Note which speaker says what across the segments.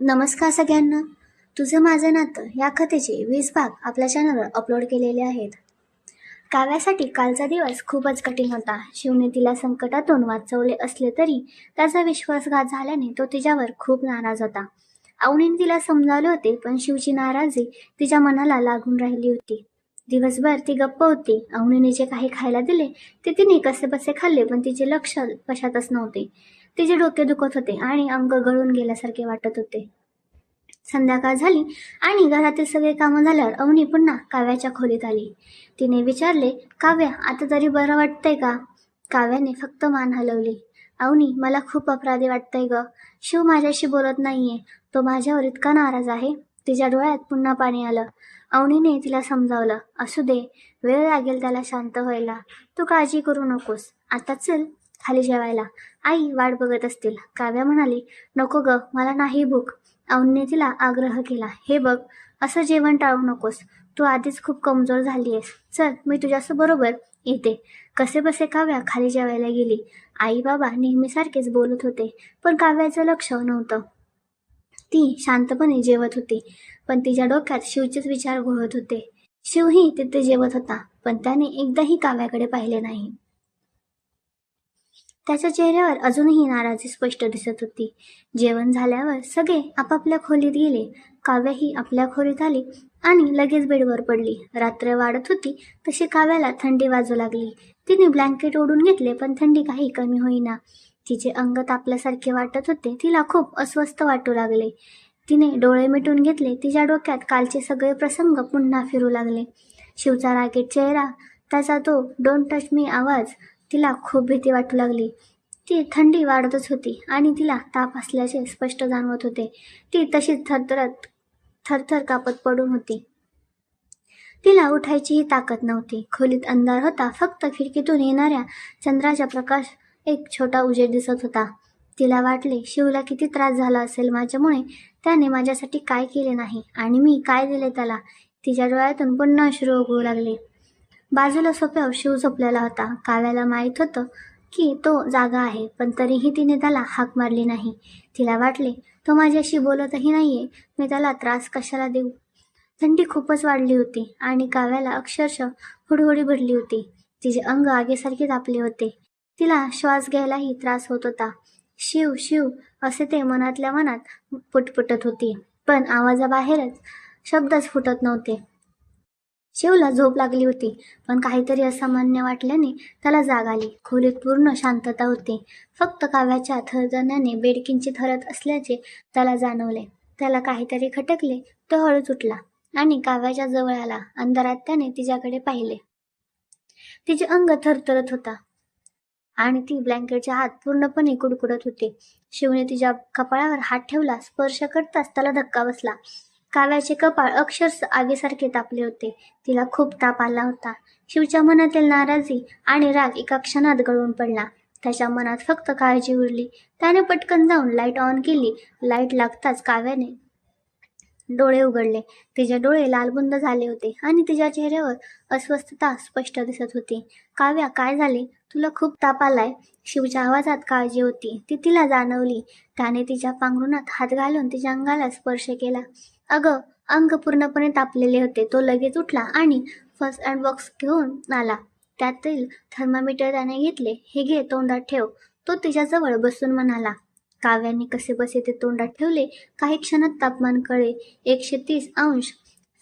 Speaker 1: नमस्कार सगळ्यांना. तुझं माझं नातं या कथेचे वीस भाग आपल्या चॅनलवर अपलोड केलेले आहेत. काव्यासाठी कालचा दिवस खूपच कठीण होता. शिवने तिला संकटातून वाचवले असले तरी त्याचा विश्वासघात झाल्याने तो तिच्यावर खूप नाराज होता. आवणीने तिला समजावले होते पण शिवची नाराजी तिच्या मनाला लागून राहिली होती. दिवसभर ती गप्प होती. अवनीने जे काही खायला दिले ते तिने कसे बसे खाल्ले पण तिचे लक्ष कशातच नव्हते. तिचे डोके दुखत होते आणि अंग गळून गेल्यासारखे वाटत होते. संध्याकाळ झाली आणि घरातील सगळे कामं झाल्यावर अवनी पुन्हा काव्याच्या खोलीत आली. तिने विचारले काव्या आता तरी बरं वाटतंय का? काव्याने फक्त मान हलवली. अवनी मला खूप अपराधी वाटतंय ग. शिव माझ्याशी बोलत नाहीये. तो माझ्यावर इतका नाराज आहे. तिच्या डोळ्यात पुन्हा पाणी आलं. अवनीने तिला समजावलं असू दे. वेळ लागेल त्याला शांत व्हायला. तू काळजी करू नकोस. आता चल खाली जेवायला. आई वाट बघत असतील. काव्या म्हणाली नको ग मला नाही भूक. अवनीने तिला आग्रह केला हे बघ असं जेवण टाळू नकोस. तू आधीच खूप कमजोर झाली आहेस चल मी तुझ्यासोबरोबर येते. कसे बसे काव्या खाली जेवायला गेली. आई बाबा नेहमीसारखेच बोलत होते पण काव्याचं लक्ष नव्हतं. ती शांतपणे जेवत होती पण तिच्या डोक्यात शिवचेच विचार घोळत होते. शिवही तिथे जेवत होता पण त्याने एकदाही काव्याकडे पाहिले नाही. त्याच्या चेहऱ्यावर अजूनही नाराजी स्पष्ट दिसत होती. जेवण झाल्यावर सगळे आपापल्या खोलीत गेले. काव्याही आपल्या खोलीत आली आणि लगेच बेडवर पडली. रात्र वाढत होती तशी काव्याला थंडी वाजू लागली. तिने ब्लँकेट ओढून घेतले पण थंडी काही कमी होईना. तिचे अंग तापल्यासारखे वाटत होते तिला खूप अस्वस्थ वाटू लागले. तिने डोळे मिटून घेतले तिच्या डोक्यात कालचे सगळे प्रसंग पुन्हा फिरू लागले. शिवचा रागीट चेहरा त्याचा तो डोंट टच मी आवाज तिला खूप भीती वाटू लागली. ती थंडी वाढतच होती आणि तिला ताप असल्याचे स्पष्ट जाणवत होते. ती तशीच थरथरत थरथर कापत पडून होती. तिला उठायचीही ताकद नव्हती. खोलीत अंधार होता. फक्त खिडकीतून येणाऱ्या चंद्राचा प्रकाश एक छोटा उजेड दिसत होता. तिला वाटले शिवला किती त्रास झाला असेल माझ्यामुळे. त्याने माझ्यासाठी काय केले नाही आणि मी काय दिले त्याला? तिच्या डोळ्यातून पुन्हा अश्रू उगळू लागले. बाजूला सोप्यावर शिव झोपलेला होता. काव्याला माहीत होतं की तो जागा आहे पण तरीही तिने त्याला हाक मारली नाही. तिला वाटले तो माझ्याशी बोलतही नाहीये मी त्याला त्रास कशाला देऊ? थंडी खूपच वाढली होती आणि काव्याला अक्षरशः हुडहुडी भरली होती. तिचे अंग आगेसारखे तापले होते. तिला श्वास घ्यायलाही त्रास होत होता. शिव शिव असे ते मनातल्या मनात पुटपुटत होती. पण आवाजाबाहेरच शब्दच फुटत नव्हते. शिवला झोप लागली होती पण काहीतरी असामान्य वाटल्याने त्याला जाग आली. खोलीत पूर्ण शांतता होती. फक्त काव्याच्या थरदण्याने बेड किंचित थरत असल्याचे त्याला जाणवले. त्याला काहीतरी खटकले तो हळूच उठला आणि काव्याच्या जवळ आला. अंधारात त्याने तिच्याकडे पाहिले. तिचे अंग थरथरत होता आणि ती ब्लँकेटच्या हात पूर्णपणे कुडकुडत होते. शिवने तिच्या कपाळावर हात ठेवला स्पर्श करताच त्याला धक्का बसला. काव्याचे कपाळ अक्षरश आगीसारखे तापले होते. तिला खूप ताप आला होता. शिवच्या मनातील नाराजी आणि राग एका क्षणात गळून पडला. त्याच्या मनात फक्त काळजी उरली. त्याने पटकन जाऊन लाइट ऑन केली. लाइट लागताच काव्याने डोळे उघडले. तिचे डोळे लालबुंद झाले होते आणि तिच्या चेहऱ्यावर अस्वस्थता स्पष्ट दिसत होती. काव्या काय झाले? तुला खूप ताप आलाय. शिवच्या आवाजात काळजी होती. ती तिला जाणवली. त्याने तिच्या पांघरुणात हात घालून तिच्या अंगाला स्पर्श केला. अगं अंग पूर्णपणे तापलेले होते. तो लगेच उठला आणि फर्स्ट अँड बॉक्स घेऊन आला. त्यातील थर्मामीटर त्याने घेतले. हे घे तोंडात ठेव. तो तिच्याजवळ बसून म्हणाला काव्याने कसे बसे ते तोंडात ठेवले? काही क्षणात तापमान कळे. एकशे तीस अंश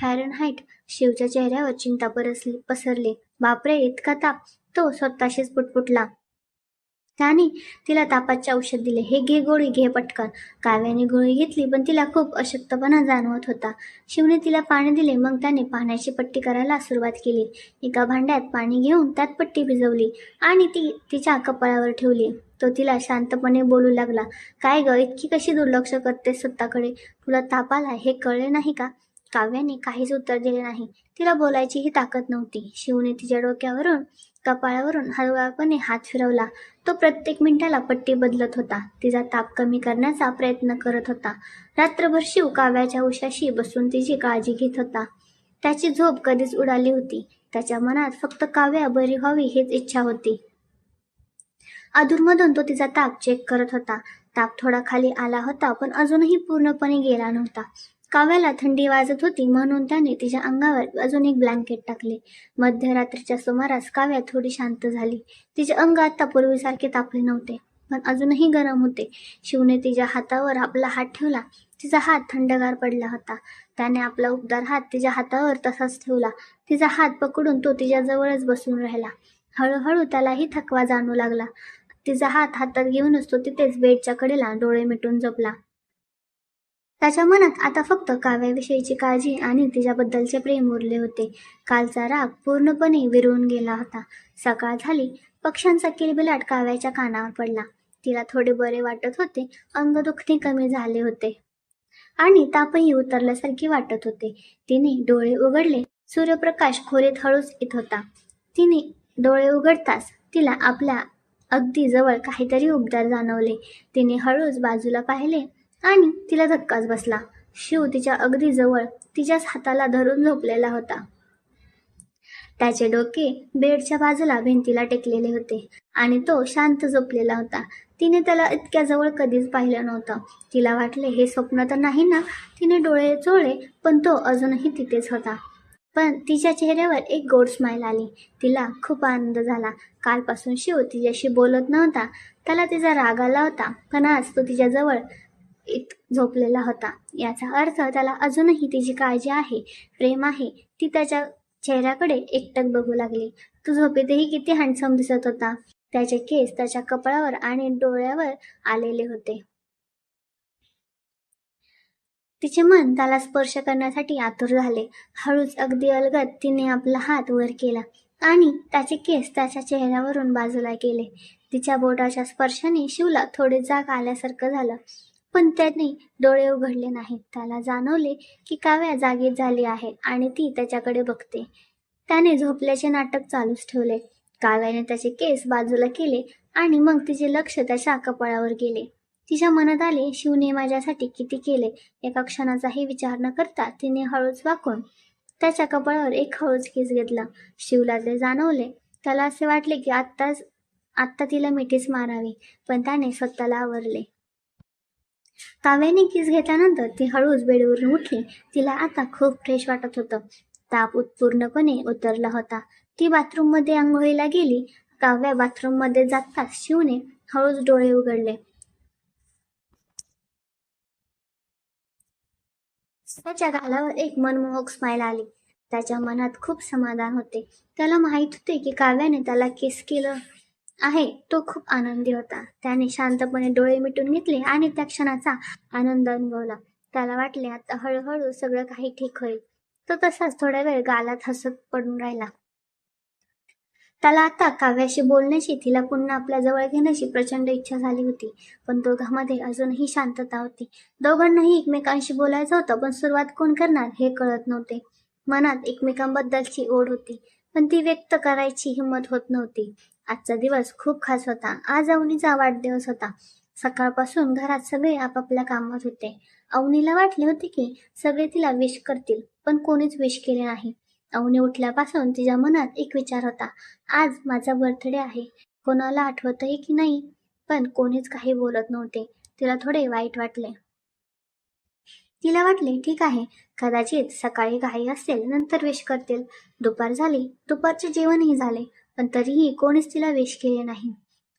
Speaker 1: फॅरनहाईट शिवच्या चेहऱ्यावर चिंता परसली पसरली. बापरे इतका ताप. तो स्वतःशीच पुटपुटला. त्याने तिला तापाचे औषध दिले. हे घे गोळी घे पटकन. काव्याने गोळी घेतली पण तिला खूप अशक्तपणा जाणवत होता. शिवने तिला पाणी दिले मग त्याने पाण्याची पट्टी करायला सुरुवात केली. एका भांड्यात पाणी घेऊन त्यात पट्टी भिजवली आणि ती तिच्या कपाळावर ठेवली. तो तिला शांतपणे बोलू लागला काय ग इतकी कशी दुर्लक्ष करते स्वतःकडे तुला ताप आला हे कळले नाही का? काव्याने काहीच उत्तर दिले नाही. तिला बोलायचीही ताकद नव्हती. शिवने तिच्या डोक्यावरून कपाळावरून हळूवारपणे हात फिरवला. तो प्रत्येक मिनिटाला पट्टी बदलत होता. तिचा ताप कमी करण्याचा प्रयत्न करत होता. रात्रभर शिव काव्याच्या उशाशी बसून तिची काळजी घेत होता. त्याची झोप कधीच उडाली होती. त्याच्या मनात फक्त काव्या बरी व्हावी हीच इच्छा होती. अधूरमधून तो तिचा ताप चेक करत होता. ताप थोडा खाली आला होता पण अजूनही पूर्णपणे गेला नव्हता. काव्याला थंडी वाजत होती म्हणून त्याने तिच्या अंगावर अजून एक ब्लँकेट टाकले. मध्यरात्रीच्या सुमारास काव्या थोडी शांत झाली. तिचे अंग आता पूर्वीसारखे तापले नव्हते पण अजूनही गरम होते. शिवने तिच्या हातावर आपला हात ठेवला. तिचा हात थंडगार पडला होता. त्याने आपला उबदार हात तिच्या हातावर तसाच ठेवला. तिचा हात पकडून तो तिच्या जवळच बसून राहिला. हळूहळू त्यालाही थकवा जाणू लागला. तिचा हात हातात घेऊनच तो तिथेच बेडच्या कडेला डोळे मिटून जपला. त्याच्या मनात आता फक्त काव्याविषयीची काळजी आणि तिच्याबद्दलचे प्रेम उरले होते. कालचा राग पूर्णपणे विरवून गेला होता. सकाळ झाली. पक्ष्यांचा किलबिलाट काव्याच्या कानावर पडला. तिला थोडे बरे वाटत होते. अंग दुखणे कमी झाले होते. आणि तापही उतरल्यासारखे वाटत होते. तिने डोळे उघडले. सूर्यप्रकाश खोलीत हळूच येत होता. तिने डोळे उघडताच तिला आपल्या अगदी जवळ काहीतरी उबदार जाणवले. तिने हळूच बाजूला पाहिले. आणि तिला धक्काच बसला. शिव तिच्या अगदी जवळ तिच्याच हाताला धरून झोपलेला होता. त्याचे डोके बेडच्या बाजूला भिंतीला टेकलेले होते आणि तो शांत झोपलेला होता. तिने त्याला इतक्या जवळ कधीच पाहिलं नव्हतं. तिला वाटले हे स्वप्न तर नाही ना? तिने डोळे चोळले पण तो अजूनही तिथेच होता. पण तिच्या चेहऱ्यावर एक गोड स्माईल आली. तिला खूप आनंद झाला. कालपासून शिव तिच्याशी बोलत नव्हता. त्याला तिचा राग आला होता. पण आज तो तिच्याजवळ इत झोपलेला होता. याचा अर्थ त्याला अजूनही तिची काळजी आहे प्रेम आहे. ती त्याच्या चेहऱ्याकडे एकटक बघू लागली. तो झोपेतही किती हँडसम दिसत होता. त्याचे केस त्याच्या कपाळावर आणि डोळ्यावर आलेले होते. तिचे मन त्याला स्पर्श करण्यासाठी आतुर झाले. हळूच अगदी अलगद तिने आपला हात वर केला आणि त्याचे केस त्याच्या चेहऱ्यावरून बाजूला केले तिच्या बोटाच्या स्पर्शाने शिवला थोडे जाग आल्यासारखं झालं. पण त्याने डोळे उघडले नाहीत. त्याला जाणवले की काव्या जागीच झाली आहे आणि ती त्याच्याकडे बघते. त्याने झोपल्याचे नाटक चालूच ठेवले. काव्याने त्याचे केस बाजूला केले आणि मग तिचे लक्ष त्याच्या कपाळावर गेले. तिच्या मनात आले शिवने माझ्यासाठी किती केले? एका क्षणाचाही विचार न करता तिने हळूच वाकून त्याच्या कपाळावर एक हळूच केस घेतला. शिवला ते जाणवले. त्याला असे वाटले की आत्ताच आत्ता तिला मिठीच मारावी. पण त्याने स्वतःला आवरले. काव्याने किस घेतल्यानंतर ती हळूच बेडवरून उठली. तिला आता खूप फ्रेश वाटत होतं. ताप पूर्णपणे उतरला होता. ती बाथरूममध्ये आंघोळीला गेली. काव्या बाथरूममध्ये जाताच शिवने हळूच डोळे उघडले. त्याच्या गालावर एक मनमोहक स्माईल आली. त्याच्या मनात खूप समाधान होते. त्याला माहीत होते की काव्याने त्याला किस केलं. आहे. तो खूप आनंदी होता. त्याने शांतपणे डोळे मिटून घेतले आणि त्या क्षणाचा आनंद अनुभवला. त्याला वाटले आता हळूहळू सगळं काही ठीक होईल. तो तसाच थोड्या वेळ गालात हसत पडून राहिला. त्याला आता काव्याशी बोलण्याची तिला पुन्हा आपल्या जवळ घेण्याची प्रचंड इच्छा झाली होती. पण दोघांमध्ये अजूनही शांतता होती. दोघांनाही एकमेकांशी बोलायचं होतं पण सुरुवात कोण करणार हे कळत नव्हते. मनात एकमेकांबद्दलची ओढ होती पण ती व्यक्त करायची हिंमत होत नव्हती. आजचा दिवस खूप खास होता. आज अवनीचा वाढदिवस होता. सकाळपासून घरात सगळे आपापल्या कामात होते. अवनीला वाटले होते की सगळे तिला विश करतील पण कोणीच विश केले नाही. अवनी उठल्यापासून तिच्या मनात एक विचार होता. आज माझा बर्थडे आहे. कोणाला आठवतही की नाही? पण कोणीच काही बोलत नव्हते. तिला थोडे वाईट वाटले. तिला वाटले ठीक आहे. कदाचित सकाळी काही असेल नंतर विश करतील. दुपार झाली. दुपारचे जेवणही झाले. पण तरीही कोणीच तिला विश केले नाही.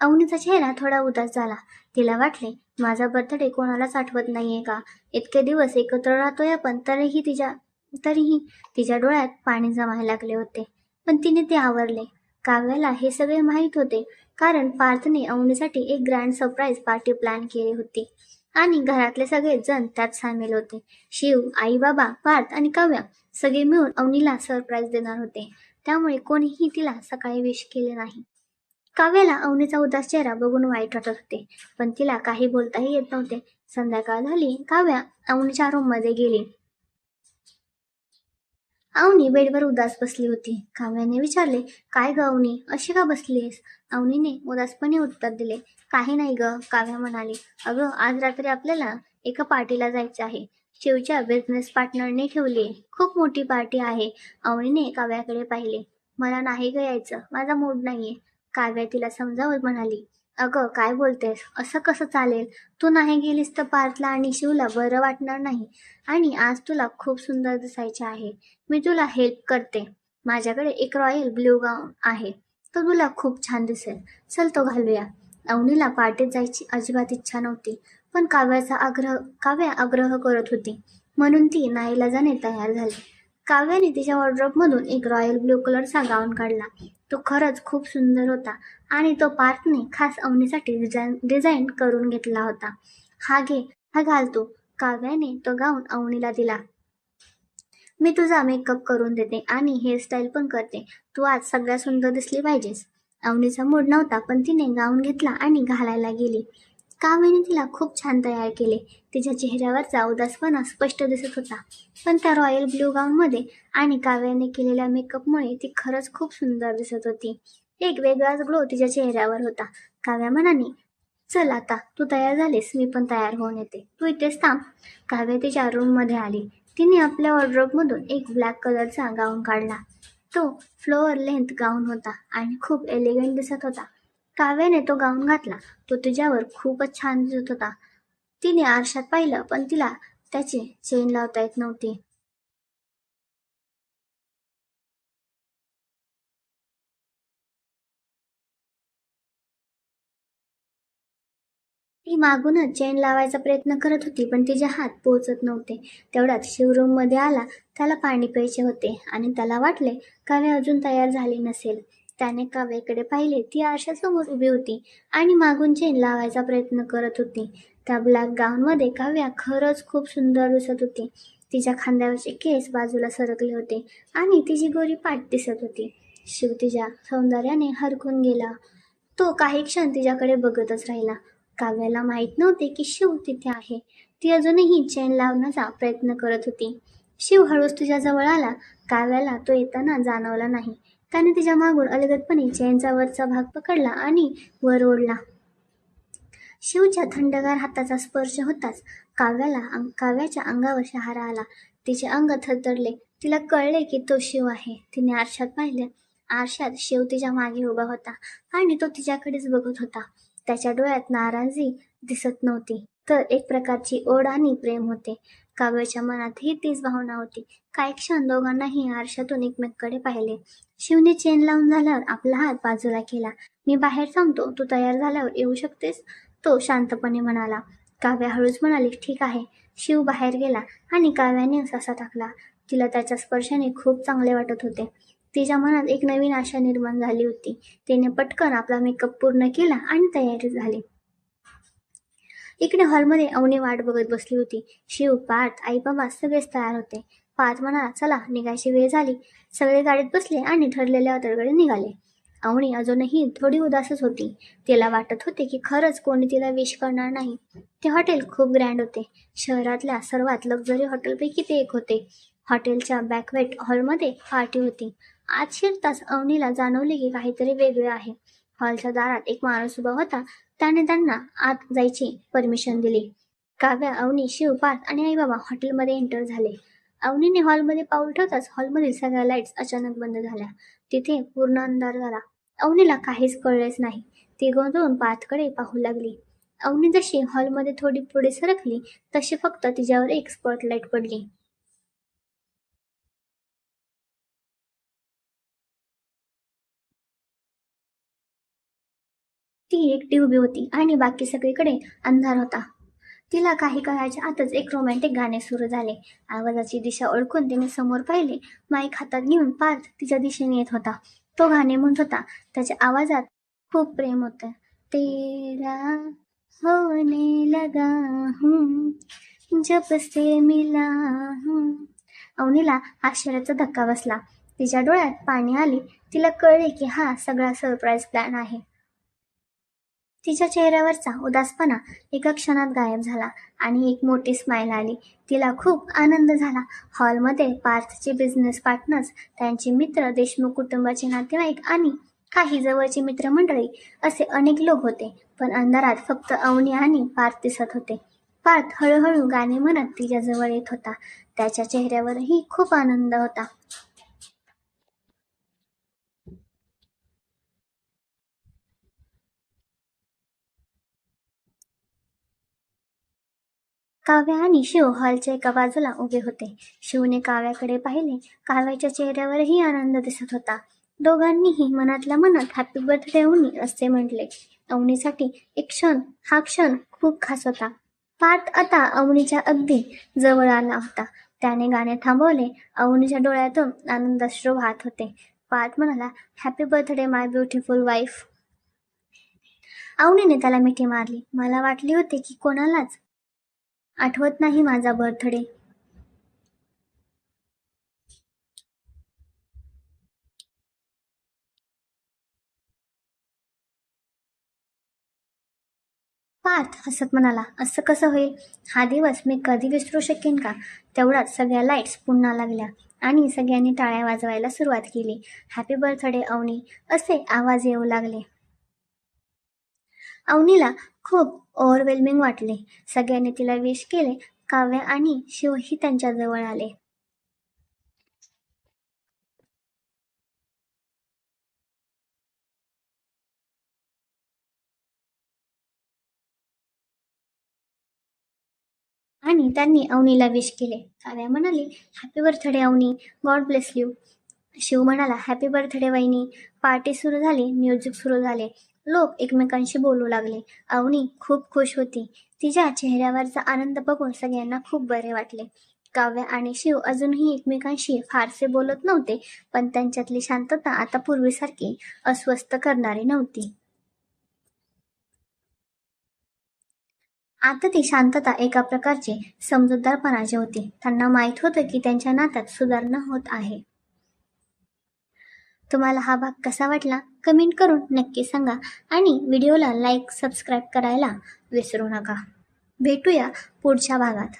Speaker 1: अवनीचा चेहरा थोडा उदास झाला. तिला वाटले माझा बर्थडे कोणालाच आठवत नाहीये का? इतके दिवस एकत्र राहतोय आपण तरीही तिच्या तरीही तिच्या डोळ्यात पाणी जमायला लागले होते. पण तिने ते आवरले. काव्याला हे सगळे माहीत होते? कारण पार्थने अवनीसाठी एक ग्रँड सरप्राईज पार्टी प्लॅन केली होती. आणि घरातले सगळे जण त्यात सामील होते. शिव आई बाबा पार्थ आणि काव्या सगळे मिळून अवनीला सरप्राईज देणार होते. त्यामुळे कोणीही तिला सकाळी विष केले नाही. काव्याला अवनीचा उदास चेहरा बघून वाईट वाटत होते पण तिला काही बोलताही येत नव्हते. संध्याकाळ झाली काव्या अवनीच्या रूममध्ये गेली. अवनी बेडवर उदास बसली होती. काव्याने विचारले काय ग अवनी अशी का बसलीस अवनीने उदासपणे उत्तर दिले काही नाही ग काव्या म्हणाली. अगं आज रात्री आपल्याला एका पार्टीला जायचं आहे. शिवच्या बिझनेस पार्टनरने ठेवली. खूप मोठी पार्टी आहे. अवनीने काव्याकडे पाहिले. मला नाही ग यायचं. माझा मूड नाहीये. काव्या तिला समजावत म्हणाली अगं काय बोलतेस? असं कसं चालेल? तू नाही गेलीस तर पार्थला आणि शिवला बरं वाटणार नाही. आणि आज तुला खूप सुंदर दिसायचे आहे. मी तुला हेल्प करते. माझ्याकडे एक रॉयल ब्ल्यू गाऊन आहे. तो तुला खूप छान दिसेल. चल तो घालूया. अवनीला पार्टीत जायची अजिबात इच्छा नव्हती. पण काव्याचा आग्रह काव्या आग्रह करत होती. म्हणून ती नाईलाजाने तयार झाली. काव्याने तिच्या वॉर्ड्रॉपमधून एक रॉयल ब्ल्यू कलरचा गाऊन काढला. तो खरंच खूप सुंदर होता आणि तो पार्थने खास अवनीसाठी डिझाईन डिझाईन करून घेतला होता. हा घे हा घालतो काव्याने तो गाऊन अवनीला दिला. मी तुझा मेकअप करून देते आणि हेअरस्टाईल पण करते. तू आज सगळ्यात सुंदर दिसली पाहिजेस. अवनीचा मूड नव्हता पण तिने गाऊन घेतला आणि घालायला गेली. काव्याने तिला खूप छान तयार केले. तिच्या चेहऱ्यावरचा उदासपणा स्पष्ट दिसत होता. पण त्या रॉयल ब्ल्यू गाऊनमध्ये आणि काव्याने केलेल्या मेकअपमुळे ती खरंच खूप सुंदर दिसत होती. एक वेगळाच ग्लो तिच्या चेहऱ्यावर होता. काव्या म्हणाने चल आता तू तयार झालीस मी पण तयार होऊन येते. तू इथेच थांब. काव्या तिच्या रूममध्ये आली. तिने आपल्या वॉर्ड्रोबमधून एक ब्लॅक कलरचा गाऊन काढला. तो फ्लोअर लेंथ गाऊन होता आणि खूप एलिगंट दिसत होता. काव्याने तो गाऊन घातला. तो तिच्यावर खूपच छान दिसत होता. तिने आरशात पाहिलं पण तिला त्याची चेन लावता येत नव्हती. ती मागूनच चेन लावायचा प्रयत्न करत होती पण तिचे हात पोहोचत नव्हते. तेवढ्यात शिवरूममध्ये आला. त्याला पाणी प्यायचे होते आणि त्याला वाटले काव्या अजून तयार झाली नसेल. त्याने काव्याकडे पाहिले. ती आरशासमोर उभी होती आणि मागून चेन लावायचा प्रयत्न करत होती. त्या ब्लॅक गाऊनमध्ये काव्या खरंच खूप सुंदर दिसत होती. तिच्या खांद्यावरचे केस बाजूला सरकले होते आणि तिची गोरी पाठ दिसत होती. शिव तिच्या सौंदर्याने हरकून गेला. तो काही क्षण तिच्याकडे बघतच राहिला. काव्याला माहीत नव्हते की शिव तिथे आहे. ती अजूनही चेन लावण्याचा प्रयत्न करत होती. शिव हळूच तुझ्या जवळ आला. काव्याला तो येताना जाणवला नाही. त्याने तिच्या मागून अलगदपणे चैनचा वरचा भाग पकडला आणि वर ओढला. शिवच्या थंडगार हाताचा स्पर्श होताच काव्याला अंग- काव्याच्या अंगावर शहारा आला. तिचे अंग थरथरले. तिला कळले की तो शिव आहे. तिने आरशात पाहिले. आरशात शिव तिच्यामागे उभा होता आणि तो तिच्याकडेच बघत होता. त्याच्या डोळ्यात नाराजी दिसत नव्हती. तर एक प्रकारची ओढ आणि प्रेम होते. काव्याच्या मनातही तीच भावना होती. काही क्षण दोघांनाही आरशातून एकमेककडे पाहिले. शिवने चेन लावून झाल्यावर आपला हात बाजूला केला. मी बाहेर थांबतो. तू तयार झाल्यावर येऊ शकतेस? तो शांतपणे म्हणाला. काव्या हळूच म्हणाली ठीक आहे. शिव बाहेर गेला आणि काव्याने ससा टाकला. तिला त्याच्या स्पर्शाने खूप चांगले वाटत होते. तिच्या मनात एक नवीन आशा निर्माण झाली होती. तिने पटकन आपला मेकअप पूर्ण केला आणि तयारी झाली. इकडे हॉलमध्ये अवनी वाट बघत बसली होती. शिव पार्थ आई बाबा सगळेच तयार होते. पार्थ म्हणाला चला निघायची वेळ झाली. सगळे गाडीत बसले आणि ठरलेल्या अतरकडे निघाले. अवनी अजूनही थोडी उदासच होती. तिला वाटत होते की खरंच कोणी तिला विश करणार नाही. ते हॉटेल खूप ग्रँड होते. शहरातल्या सर्वात लक्झरी हॉटेलपैकी ते एक होते. हॉटेलच्या बॅकवेट हॉलमध्ये पार्टी होती. आज शिरताच अवनीला जाणवले की काहीतरी वेगळे आहे. हॉलच्या दारात एक माणूस उभा होता. त्याने त्यांना आत जायची परमिशन दिली. काव्या अवनी शिव पार्थ आणि आई बाबा हॉटेलमध्ये एंटर झाले. अवनीने हॉलमध्ये पाऊल ठेवताच हॉलमधील सगळ्या लाईट्स अचानक बंद झाल्या. तिथे पूर्ण अंधार झाला. अवनीला काहीच कळलेच नाही. ती गोंधळून पार्थकडे पाहू लागली. अवनी जशी हॉलमध्ये थोडी पुढे सरकली तशी फक्त तिच्यावर एक स्पॉटलाईट पडली. ती एकटी उभी होती आणि बाकी सगळीकडे अंधार होता. तिला काही काळाच्या आतच एक रोमॅन्टिक गाणे सुरू झाले. आवाजाची दिशा ओळखून तिने समोर पाहिले माईक हातात घेऊन पार्थ तिच्या दिशेने येत होता. तो गाणे म्हणत होता त्याच्या आवाजात खूप प्रेम होतं. तेरा होने लगा हूँ जब से मिला हूँ. अवनीला आश्चर्याचा धक्का बसला. तिच्या डोळ्यात पाणी आले. तिला कळले की हा सगळा सरप्राईज प्लॅन आहे. तिच्या चेहऱ्यावरचा उदासपणा एका क्षणात गायब झाला आणि एक मोठी स्माईल आली. तिला खूप आनंद झाला. हॉलमध्ये पार्थचे बिझनेस पार्टनर्स त्यांचे मित्र देशमुख कुटुंबाचे नातेवाईक आणि काही जवळचे मित्रमंडळी असे अनेक लोक होते. पण अंधारात फक्त अवनी आणि पार्थ दिसत होते. पार्थ हळूहळू गाणे म्हणत तिच्याजवळ येत होता. त्याच्या चेहऱ्यावरही खूप आनंद होता. काव्या आणि शिव हॉलच्या एका बाजूला उभे होते. शिवने काव्याकडे पाहिले. काव्याच्या चेहऱ्यावरही आनंद दिसत होता. दोघांनीही मनातल्या मनात हॅपी बर्थडे अवनी असे म्हटले. अवनीसाठी एक क्षण हा क्षण खूप खास होता. पाठ आता अवनीच्या अगदी जवळ आला होता. त्याने गाणे थांबवले. अवनीच्या डोळ्यातून आनंदाश्रू वाहत होते. पार्थ म्हणाला happy birthday my beautiful wife अवनीने त्याला मिठी मारली. मला वाटली होती की कोणालाच आठवत नाही माझा बर्थडे पार्थ हसत म्हणाला असं कसं होईल? हा दिवस मी कधी विसरू शकेन का? तेवढ्याच सगळ्या लाईट्स पुन्हा लागल्या आणि सगळ्यांनी टाळ्या वाजवायला सुरुवात केली. Happy birthday Avani. असे आवाज येऊ लागले. अवनीला खूप ओव्हरवेल्मिंग वाटले. सगळ्यांनी तिला विश केले काव्य आणि शिवही त्यांच्या जवळ आले. आणि त्यांनी अवनीला विश केले. काव्या म्हणाली happy birthday Avani. God bless you Shiv म्हणाला हॅपी बर्थडे वहिनी. पार्टी सुरू झाली म्युझिक सुरू झाले. लोक एकमेकांशी बोलू लागले. अवनी खूप खुश होती. तिच्या चेहऱ्यावरचा आनंद बघून सगळ्यांना खूप बरे वाटले. काव्य आणि शिव अजूनही एकमेकांशी फारसे बोलत नव्हते पण त्यांच्यातली शांतता आता पूर्वीसारखी अस्वस्थ करणारी नव्हती. आता ती शांतता एका प्रकारची समजूतदारपणाची होती. त्यांना माहीत होतं की त्यांच्या नात्यात सुधारणा होत आहे. तुम्हाला हा भाग कसा वाटला कमेंट करून नक्की सांगा आणि व्हिडिओला लाईक सबस्क्राईब करायला विसरू नका. भेटूया पुढच्या भागात.